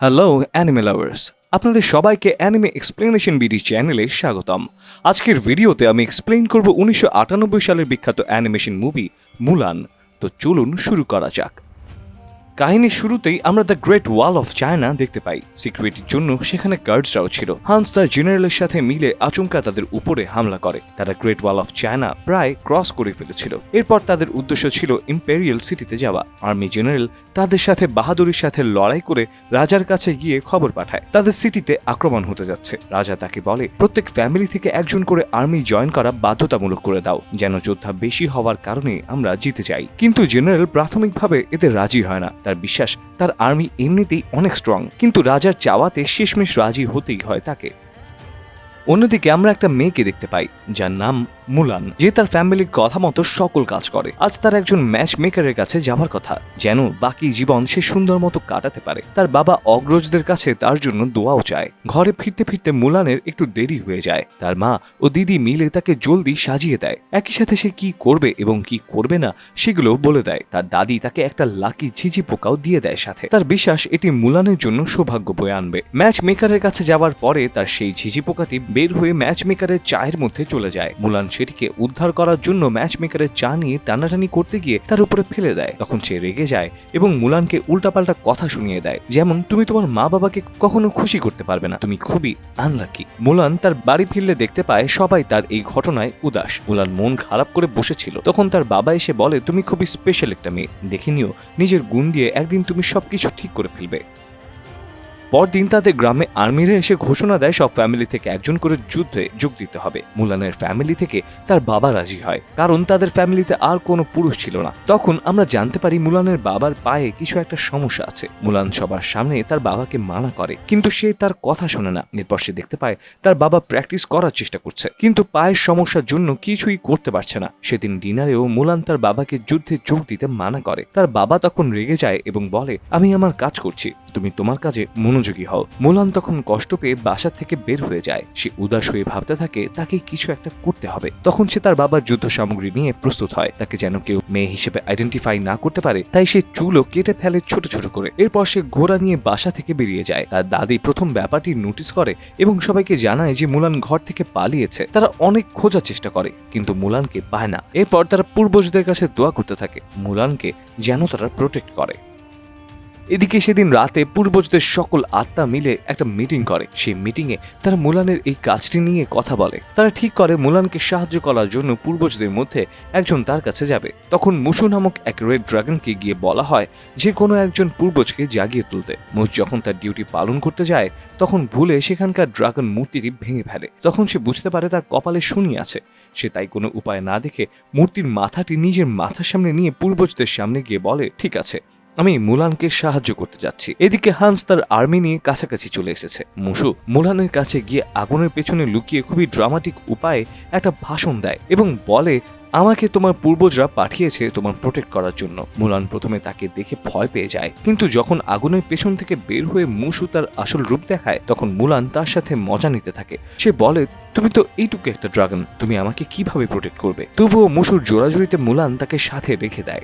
Hello anime lovers আপনাদের সবাইকে anime explanation BD চ্যানেলে স্বাগতম। আজকের ভিডিওতে আমি এক্সপ্লেন করব উনিশশো আটানব্বই সালের বিখ্যাত অ্যানিমেশন মুভি মুলান তো চলুন শুরু করা যাক। কাহিনীর শুরুতেই আমরা the great wall of China দেখতে পাই। সিকিউরিটির জন্য সেখানে গার্ডসরাও ছিল। হান্স তার জেনারেলের সাথে মিলে আচমকা তাদের উপরে হামলা করে। তারা গ্রেট ওয়াল অফ চায়না প্রায় ক্রস করে ফেলেছিল। এরপর তাদের উদ্দেশ্য ছিল ইম্পেরিয়াল সিটিতে যাওয়া। আর্মি জেনারেল তাদের সাথে বাহাদুরির সাথে লড়াই করে রাজার কাছে গিয়ে খবর পাঠায়। তাদের সিটিতে আক্রমণ হতে যাচ্ছে। রাজা তাকে বলে, প্রত্যেক ফ্যামিলি থেকে একজন করে আর্মি জয়েন করা বাধ্যতামূলক করে দাও, যেন যোদ্ধা বেশি হওয়ার কারণে আমরা জিতে যাই। কিন্তু জেনারেল প্রাথমিকভাবে এতে রাজি হয় না। তার বিশ্বাস, তার আর্মি এমনিতেই অনেক স্ট্রং কিন্তু রাজার চাওয়াতে শেষমেশ রাজি হতেই হয় তাকে। অন্যদিকে আমরা একটা মেয়েকে দেখতে পাই, যার নাম মুলান, যে তার ফ্যামিলির কথা মতো সকল কাজ করে। আজ তার একজন ম্যাচ মেকারের কাছে যাওয়ার কথা, যেন বাকি জীবন সে সুন্দর মতো কাটাতে পারে। তার বাবা অগ্রজদের কাছে তার জন্য দোয়াও চায়। ঘরে ফিরতে ফিরতে মুলানের একটু দেরি হয়ে যায়। তার মা ও দিদি মিলে তাকে জলদি সাজিয়ে দেয়। একই সাথে সে কি করবে এবং কি করবে না, সেগুলো বলে দেয়। তার দাদি তাকে একটা লাকি ঝিঝি পোকাও দিয়ে দেয় সাথে। তার বিশ্বাস, এটি মুলানের জন্য সৌভাগ্য বয়ে আনবে। ম্যাচ মেকারের কাছে যাওয়ার পরে তার সেই ঝিঝি পোকাটি বের হয়ে ম্যাচ মেকারের চায়ের মধ্যে চলে যায়। মুলান সেটিকে উদ্ধার করার জন্য ম্যাচ মেকারের চা নিয়ে টানাটানি করতে গিয়ে তার উপরে ফেলে দেয়। তখন সে রেগে যায় এবং মুলানকে উল্টাপাল্টা কথা শুনিয়ে দেয়, যেমন, তুমি তোমার মা বাবাকে কখনো খুশি করতে পারবে না। তুমি খুবই আনলাকি মুলান তার বাড়ি ফিরলে দেখতে পায় সবাই তার এই ঘটনায় উদাস। মুলান মন খারাপ করে বসেছিল। তখন তার বাবা এসে বলে, তুমি খুবই স্পেশাল একটা মেয়ে। দেখে নিও, নিজের গুণ দিয়ে একদিন তুমি সবকিছু ঠিক করে ফেলবে। পরদিন তাদের গ্রামে আর্মিরা এসে ঘোষণা দেয়, সব ফ্যামিলি থেকে একজন করে যুদ্ধে যোগ দিতে হবে। মুলানের ফ্যামিলি থেকে তার বাবা রাজি হয়, কারণ তাদের ফ্যামিলিতে আর কোনো পুরুষ ছিল না। তখন আমরা জানতে পারি মুলানের বাবার পায়ে কিছু একটা সমস্যা আছে। মুলান সবার সামনে তার বাবাকে মানা করে, কিন্তু সে তার কথা শোনে না। এরপর সে দেখতে পায়, তার বাবা প্র্যাকটিস করার চেষ্টা করছে, কিন্তু পায়ের সমস্যার জন্য কিছুই করতে পারছে না। সেদিন ডিনারেও মুলান তার বাবাকে যুদ্ধে যোগ দিতে মানা করে। তার বাবা তখন রেগে যায় এবং বলে, আমি আমার কাজ করছি। তুমি তোমার কাজে মনোযোগী হও। মুলান তখন কষ্ট পেয়ে বাসা থেকে বের হয়ে যায়। সে উদাস হয়ে ভাবতে থাকে, তাকে কিছু একটা করতে হবে। তখন সে তার বাবার যুদ্ধ সামগ্রী নিয়ে প্রস্তুত হয়। তাকে যেন কেউ মেয়ে হিসেবে আইডেন্টিফাই না করতে পারে, তাই সে চুলও কেটে ফেলে ছোট ছোট করে। এরপর সে ঘোড়া নিয়ে বাসা থেকে বেরিয়ে যায়। তার দাদি প্রথম ব্যাপারটি নোটিস করে এবং সবাইকে জানায় যে মুলান ঘর থেকে পালিয়েছে। তারা অনেক খোঁজার চেষ্টা করে, কিন্তু মুলানকে পায় না। এরপর তারা পূর্বজদের কাছে দোয়া করতে থাকে। মুলানকে যেন তারা প্রোটেক্ট করে। এদিকে সেদিন রাতে পূর্বজদের সকল আত্মা মিলে একটা মিটিং করে। সেই মিটিংয়ে তারা মুলানের এই কাজটি নিয়ে কথা বলে। তারা ঠিক করে মুলানকে সাহায্য করার জন্য পূর্বজদের মধ্যে একজন তার কাছে যাবে। তখন মুসু নামক এক রেড ড্রাগনকে গিয়ে বলা হয়, যে কোনো একজন পূর্বজকে জাগিয়ে তুলতে। মুস যখন তার ডিউটি পালন করতে যায়, তখন ভুলে সেখানকার ড্রাগন মূর্তিটি ভেঙে ফেলে। তখন সে বুঝতে পারে তার কপালে শনি আছে। সে তাই কোনো উপায় না দেখে মূর্তির মাথাটি নিজের মাথার সামনে নিয়ে পূর্বজদের সামনে গিয়ে বলে, ঠিক আছে। আমি মুলানকে সাহায্য করতে যাচ্ছি। এদিকে হান্স তার আর্মি নিয়ে কাছাকাছি চলে এসেছে। মুসু, মুলানের কাছে গিয়ে আগুনের পেছনে লুকিয়ে খুবই ড্রামাটিক উপায়ে একটা ভাষণ দেয় এবং বলে, আমাকে তোমার পূর্বজরা পাঠিয়েছে তোমার প্রোটেক্ট করার জন্য। মুলান প্রথমে তাকে দেখে ভয় পেয়ে যায়। কিন্তু যখন আগুনের পেছন থেকে বের হয়ে মুসু তার আসল রূপ দেখায়, তখন মুলান তার সাথে মজা নিতে থাকে। সে বলে, তুমি তো এইটুকু একটা ড্রাগন তুমি আমাকে কীভাবে প্রোটেক্ট করবে? তবুও মুসুর জোড়াজুড়িতে মুলান তাকে সাথে রেখে দেয়।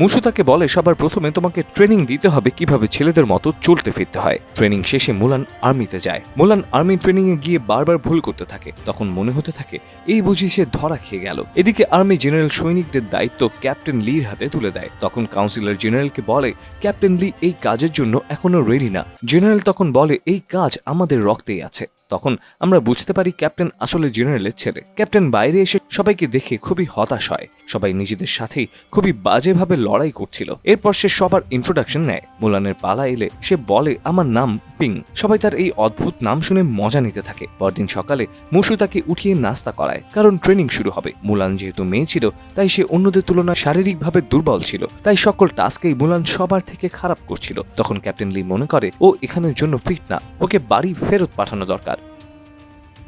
মুসু তাকে বলে, সবার প্রথমে তোমাকে ট্রেনিং দিতে হবে কীভাবে ছেলেদের মতো চলতে ফিরতে হয়। ট্রেনিং শেষে মুলান আর্মিতে যায়। মুলান আর্মি ট্রেনিং এ গিয়ে বারবার ভুল করতে থাকে। তখন মনে হতে থাকে, এই বুঝি সে ধরা খেয়ে গেল। এদিকে আর্মি জেনারেল সৈনিকদের দায়িত্ব ক্যাপ্টেন লির হাতে তুলে দেয়। তখন কাউন্সিলর জেনারেলকে বলে ক্যাপ্টেন লি এই কাজের জন্য এখনও রেডি না। জেনারেল তখন বলে, এই কাজ আমাদের রক্তেই আছে। তখন আমরা বুঝতে পারি ক্যাপ্টেন আসলে জেনারেলের ছেলে। ক্যাপ্টেন বাইরে এসে সবাইকে দেখে খুবই হতাশ হয়। সবাই নিজেদের সাথেই খুবই বাজেভাবে লড়াই করছিল। এরপর সে সবার ইন্ট্রোডাকশন নেয়। মুলানের পালা এলে সে বলে, আমার নাম পিং। সবাই তার এই অদ্ভুত নাম শুনে মজা নিতে থাকে। পরদিন সকালে মুসু তাকে উঠিয়ে নাস্তা করায়, কারণ ট্রেনিং শুরু হবে। মুলান যেহেতু মেয়ে ছিল, তাই সে অন্যদের তুলনায় শারীরিকভাবে দুর্বল ছিল। তাই সকল টাস্কেই মুলান সবার থেকে খারাপ করছিল। তখন ক্যাপ্টেন লি মনে করে, ও এখানের জন্য ফিট না। ওকে বাড়ি ফেরত পাঠানো দরকার।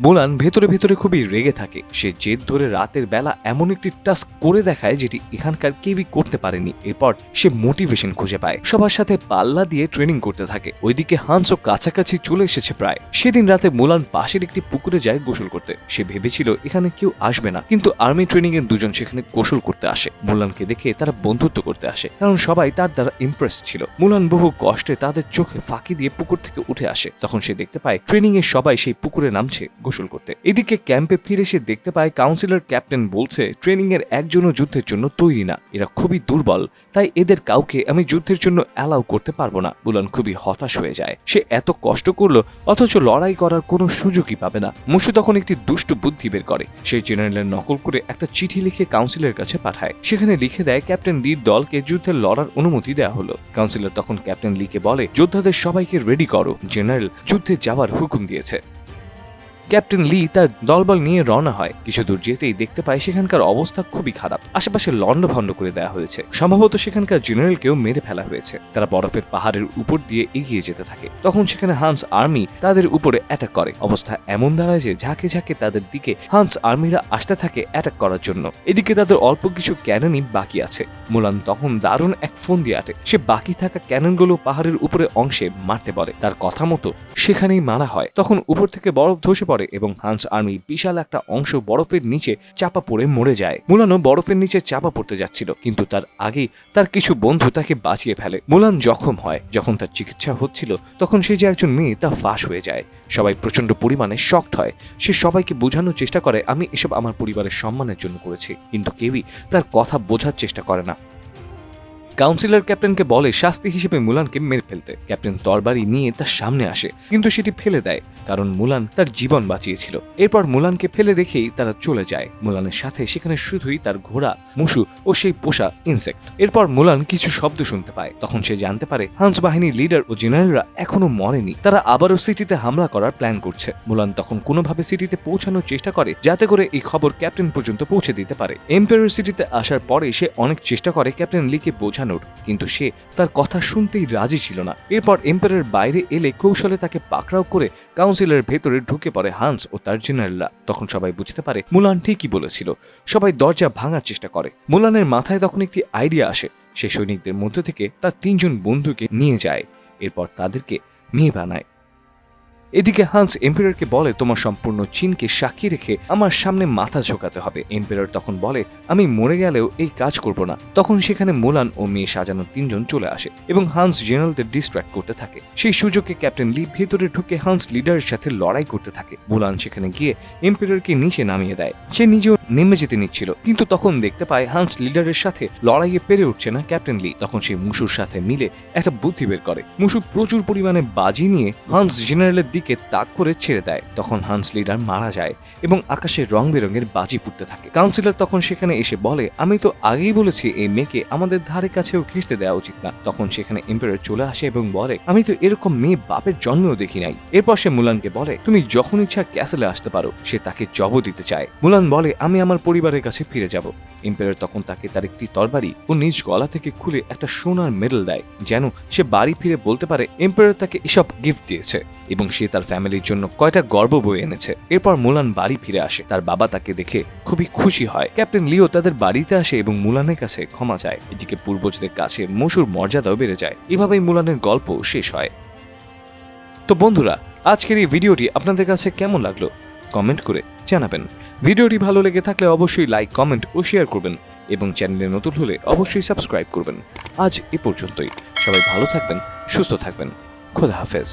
মুলান ভেতরে ভেতরে খুবই রেগে থাকে। সে জেদ ধরে রাতের বেলা এমন একটি টাস্ক করে দেখায় যেটি এখানকার কেউই করতে পারেনি। এরপর সে মোটিভেশন খুঁজে পায়। সবার সাথে পাল্লা দিয়ে ট্রেনিং করতে থাকে। ওইদিকে হান্সও কাছাকাছি চলে এসেছে প্রায়। সেদিন রাতে মুলান পাশের একটি পুকুরে যায় গোসল করতে। সে ভেবেছিল, এখানে কেউ আসবে না। কিন্তু আর্মি ট্রেনিং এর দুজন সেখানে গোসল করতে আসে। মুলানকে দেখে তারা বন্ধুত্ব করতে আসে, কারণ সবাই তার দ্বারা ইমপ্রেস ছিল। মুলান বহু কষ্টে তাদের চোখে ফাঁকি দিয়ে পুকুর থেকে উঠে আসে। তখন সে দেখতে পায় ট্রেনিং এর সবাই সেই পুকুরে নামছে। গোসল করতে। এদিকে ক্যাম্পে ফিরে সে দেখতে পায় কাউন্সিলর ক্যাপ্টেন বলছে ট্রেনিং এর একজনও যুদ্ধের জন্য তৈরি না। এরা খুবই দুর্বল। তাই এদের কাউকে আমি যুদ্ধের জন্য অ্যালাউ করতে পারব না। মুলান খুবই হতাশ হয়ে যায়। সে এত কষ্ট করল, অথচ লড়াই করার কোনো সুযোগই পাবে না। মুসু তখন একটি দুষ্ট বুদ্ধি বের করে। সেই জেনারেলের নকল করে একটা চিঠি লিখে কাউন্সিলের কাছে পাঠায়। সেখানে লিখে দেয় ক্যাপ্টেন লির দলকে যুদ্ধে লড়ার অনুমতি দেওয়া হলো। কাউন্সিলর তখন ক্যাপ্টেন লিকে বলে, যোদ্ধাদের সবাইকে রেডি করো। জেনারেল যুদ্ধে যাওয়ার হুকুম দিয়েছে। ক্যাপ্টেন লি তার দলবল নিয়ে রওনা হয়। কিছু দূর যেতেই দেখতে পায় সেখানকার অবস্থা খুবই খারাপ। আশেপাশে লণ্ডভণ্ড করে দেওয়া হয়েছে। সম্ভবত সেখানকার জেনারেলকেও মেরে ফেলা হয়েছে। তারা বরফের পাহাড়ের উপর দিয়ে এগিয়ে যেতে থাকে। তখন সেখানে হান্স আর্মি তাদের উপরে অ্যাটাক করে। অবস্থা এমন দাঁড়ায় যে ঝাঁকে ঝাঁকে তাদের দিকে হান্স আর্মিরা আসতে থাকে অ্যাটাক করার জন্য। এদিকে তাদের অল্প কিছু ক্যাননই বাকি আছে। মুলান তখন দারুণ এক ফোন দিয়ে আটে। সে বাকি থাকা ক্যাননগুলো পাহাড়ের উপরে অংশে মারতে পারে। তার কথা মতো সেখানেই মারা হয়। তখন উপর থেকে বরফ ধসে পড়ে। এবং হান্স আর্মি বিশাল একটা অংশ বরফের নিচে চাপা পড়ে মরে যায়। মুলানও বরফের নিচে চাপা পড়তে যাচ্ছিল, কিন্তু তার আগেই তার কিছু বন্ধু তাকে বাঁচিয়ে ফেলে। মুলান জখম হয়, যখন তার চিকিৎসা হচ্ছিল, তখন সে যে একজন মেয়ে তা ফাঁস হয়ে যায়। সবাই প্রচণ্ড পরিমাণে শক্ট হয়। সে সবাইকে বোঝানোর চেষ্টা করে, আমি এসব আমার পরিবারের সম্মানের জন্য করেছি, কিন্তু কেউই তার কথা বোঝার চেষ্টা করে না। কাউন্সিলর ক্যাপ্টেনকে বলে শাস্তি হিসেবে মুলানকে মেরে ফেলতে। ক্যাপ্টেন তরবারি নিয়ে তার সামনে আসে, কিন্তু সেটি ফেলে দেয়, কারণ মুলান তার জীবন বাঁচিয়েছিল। এরপর মুলানকে ফেলে রেখেই তারা চলে যায়। মুলানের সাথে সেখানে শুধুই তার ঘোড়া, মুসু ও সেই পোষা ইনসেক্ট এরপর মুলান কিছু শব্দ শুনতে পায়। তখন সে জানতে পারে, হান্স বাহিনীর লিডার ও জেনারেলরা এখনও মরেনি। তারা আবারও সিটিতে হামলা করার প্ল্যান করছে। মুলান তখন কোনোভাবে সিটিতে পৌঁছানোর চেষ্টা করে, যাতে করে এই খবর ক্যাপ্টেন পর্যন্ত পৌঁছে দিতে পারে। এম্পায়ার সিটিতে আসার পরে সে অনেক চেষ্টা করে ক্যাপ্টেন লিকে বোঝানোর কিন্তু সে তার কথা শুনতেই রাজি ছিল না। এরপর এম্পায়ারের বাইরে এলে কৌশলে তাকে পাকড়াও করে কাউন্সিলের ভেতরে ঢুকে পড়ে হান্স ও তার জেনারেলরা। তখন সবাই বুঝতে পারে মুলান ঠিকই বলেছিল। সবাই দরজা ভাঙার চেষ্টা করে। মুলানের মাথায় তখন একটি আইডিয়া আসে। সে সৈনিকদের মধ্যে থেকে তার তিনজন বন্ধুকে নিয়ে যায়। এরপর তাদেরকে মেয়ে বানায়। এদিকে হান্স এম্পিরারকে বলে, তোমার সম্পূর্ণ চীনকে সাক্ষী রেখে আমার সামনে মাথা ঝোকাতে হবে। এম্পেরর তখন বলে, আমি মরে গেলেও এই কাজ করব না। তখন সেখানে মোলান ও মেয়ে সাজানো তিনজন চলে আসে এবং হান্স জেনারেলদের ডিস্ট্র্যাক্ট করতে থাকে। সেই সুযোগে ক্যাপ্টেন লি ভেতরে ঢুকে হান্স লিডারের সাথে লড়াই করতে থাকে। মোলান সেখানে গিয়ে এম্পেরকে নিচে নামিয়ে দেয়। সে নিজেও নেমে যেতে নিচ্ছিল। কিন্তু তখন দেখতে পায় হান্স লিডারের সাথে লড়াইয়ে পেরে উঠছে না ক্যাপ্টেন লি। তখন সে মুসুর সাথে মিলে একটা বুদ্ধি বের করে। মুসু প্রচুর পরিমাণে বাজি নিয়ে হান্স জেনারেলের দিকে তাক করে ছেড়ে দেয়। তখন হান্স লিডার মারা যায় এবং আকাশে রং বেরঙের বাজি ফুটতে থাকে। কাউন্সিলর তখন সেখানে এসে বলে, আমি তো আগেই বলেছি, এই মেয়েকে আমাদের ধারে কাছেও ঘেঁষতে দেওয়া উচিত না। তখন সেখানে এম্পায়ার চলে আসে এবং বলে, আমি তো এরকম মেয়ে বাপের জন্মেও দেখি নাই। এরপর সে মুলানকে বলে, তুমি যখন ইচ্ছা ক্যাসেলে আসতে পারো, সে তাকে জব দিতে চায়। মুলান বলে, আমি আমার পরিবারের কাছে ফিরে যাব। এম্পায়ার তখন তাকে তার একটি তরবারি ও নিজ গলা থেকে খুলে একটা সোনার মেডেল দেয়, যেন সে বাড়ি ফিরে বলতে পারে এম্পায়ার তাকে এসব গিফট দিয়েছে। এবং সে তার ফ্যামিলির জন্য কয়টা গর্ব বয়ে এনেছে। এরপর মুলান বাড়ি ফিরে আসে। তার বাবা তাকে দেখে খুবই খুশি হয়। ক্যাপ্টেন লিও তাদের বাড়িতে আসে এবং মুলানের কাছে ক্ষমা চায়। এদিকে পূর্বজদের কাছে মসুর মর্যাদাও বেড়ে যায়। এভাবেই মুলানের গল্প শেষ হয়। তো বন্ধুরা, আজকের এই ভিডিওটি আপনাদের কাছে কেমন লাগল? কমেন্ট করে জানাবেন। ভিডিওটি ভালো লেগে থাকলে অবশ্যই লাইক কমেন্ট ও শেয়ার করবেন এবং চ্যানেলে নতুন হলে অবশ্যই সাবস্ক্রাইব করবেন। আজ এ পর্যন্তই। সবাই ভালো থাকবেন, সুস্থ থাকবেন। খোদা হাফেজ।